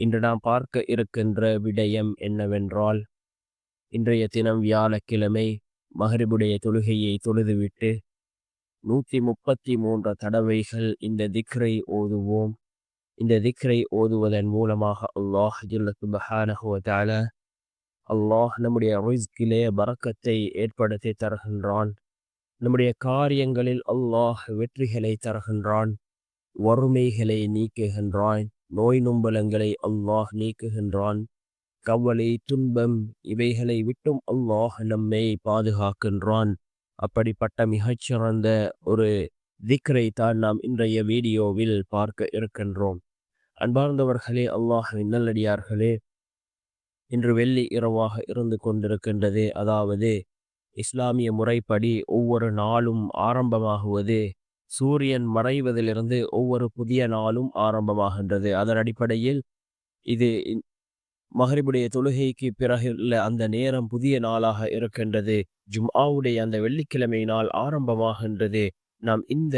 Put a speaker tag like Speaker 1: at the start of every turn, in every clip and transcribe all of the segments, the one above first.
Speaker 1: இன்று நாம் பார்க்க இருக்கின்ற விடயம் என்னவென்றால் இன்றைய தினம் வியாழக்கிழமை மகரிபுடைய தொழுகையை தொழுதுவிட்டு நூற்றி முப்பத்தி மூன்று தடவைகள் இந்த திக்ரை ஓதுவோம். இந்த திக்ரை ஓதுவதன் மூலமாக அல்லாஹ் ஜில்லத்துபஹானஹுவதால அல்லாஹ் நம்முடைய ரிஸ்கிலே பறக்கத்தை ஏற்படுத்தி தருகின்றான். நம்முடைய காரியங்களில் அல்லாஹ் வெற்றிகளை தருகின்றான் வறுமைகளை நீக்குகின்றான். நோய் நொம்பலங்களை அல்லாஹ் நீக்குகின்றான். கவலை துன்பம் இவைகளை விட்டும் அல்லாஹ் நம்மை பாதுகாக்கின்றான். அப்படிப்பட்ட மிகச்சிறந்த ஒரு திக்ரை தான் நாம் இன்றைய வீடியோவில் பார்க்க இருக்கின்றோம். அன்பார்ந்தவர்களே அல்லாஹின் நல்லடியார்களே இன்று வெள்ளி இரவாக இருந்து கொண்டிருக்கின்றது. அதாவது இஸ்லாமிய முறைப்படி ஒவ்வொரு நாளும் ஆரம்பமாகுவது சூரியன் மறைவதிலிருந்து ஒவ்வொரு புதிய நாளும் ஆரம்பமாகின்றது. அதன் அடிப்படையில் இது மகரிபுடைய தொழுகைக்கு பிறகு அந்த நேரம் புதிய நாளாக இருக்கின்றது. ஜும்ஆவுடைய அந்த வெள்ளிக்கிழமை நாள் ஆரம்பமாகின்றது. நாம் இந்த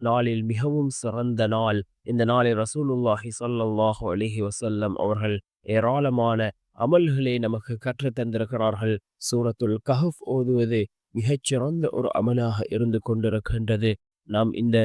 Speaker 1: நாளில் மிகவும் சிறந்த நாள். இந்த நாளில் ரசூலுல்லாஹி சொல்லல்லாஹு அலிஹி வசல்லம் அவர்கள் ஏராளமான அமல்களை நமக்கு கற்று தந்திருக்கிறார்கள் சூரத்துல் கஹப் ஓதுவது மிகச்சிறந்த ஒரு அமலாக இருந்து கொண்டிருக்கின்றது. நாம் இந்த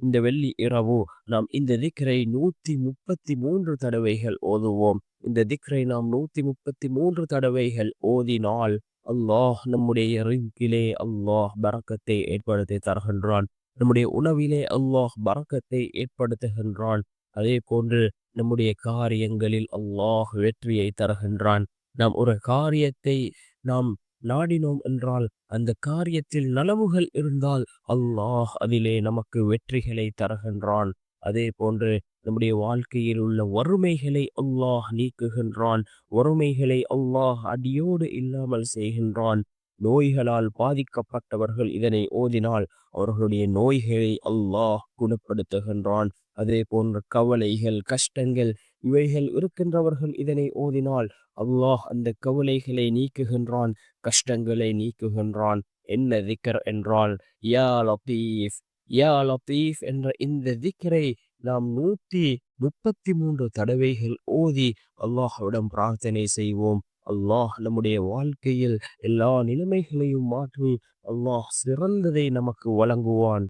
Speaker 1: இந்த வெள்ளி இரவு நாம் இந்த திக்ரை நூத்தி முப்பத்தி மூன்று தடவைகள் ஓதுவோம். இந்த திக்ரை நாம் நூத்தி முப்பத்தி மூன்று தடவைகள் ஓதினால் அல்லாஹ் நம்முடைய ரிங்கிலே அல்லாஹ் பறக்கத்தை ஏற்படுத்தி தருகின்றான். நம்முடைய உணவிலே அல்லாஹ் பறக்கத்தை ஏற்படுத்துகின்றான். அதே போன்று நம்முடைய காரியங்களில் அல்லாஹ் வெற்றியை தருகின்றான். நாம் ஒரு காரியத்தை நாம் நாடினோம் என்றால் அந்த காரியத்தில் நலவுகள் இருந்தால் அல்லாஹ் அதிலே நமக்கு வெற்றிகளை தருகின்றான். அதே போன்று நம்முடைய வாழ்க்கையில் உள்ள வறுமைகளை அல்லாஹ் நீக்குகின்றான். வறுமைகளை அல்லாஹ் அடியோடு இல்லாமல் செய்கின்றான். நோய்களால் பாதிக்கப்பட்டவர்கள் இதனை ஓதினால் அவர்களுடைய நோய்களை அல்லாஹ் குணப்படுத்துகின்றான். அதே போன்ற கவலைகள் கஷ்டங்கள் இவைகள் இருக்கின்றவர்கள் இதனை ஓதினால் அல்லாஹ் அந்த கவலைகளை நீக்குகின்றான் கஷ்டங்களை நீக்குகின்றான். என்ன திக்கர் என்றால் யா லத்தீஃப் யா லத்தீஃப் என்ற இந்த திக்கரை நாம் நூற்றி முப்பத்தி மூன்று தடவைகள் ஓதி அல்லாஹ்விடம் பிரார்த்தனை செய்வோம். அல்லாஹ் நம்முடைய வாழ்க்கையில் எல்லா நிலைமைகளையும் மாற்றி அல்லாஹ் சிறந்ததை நமக்கு வழங்குவான்.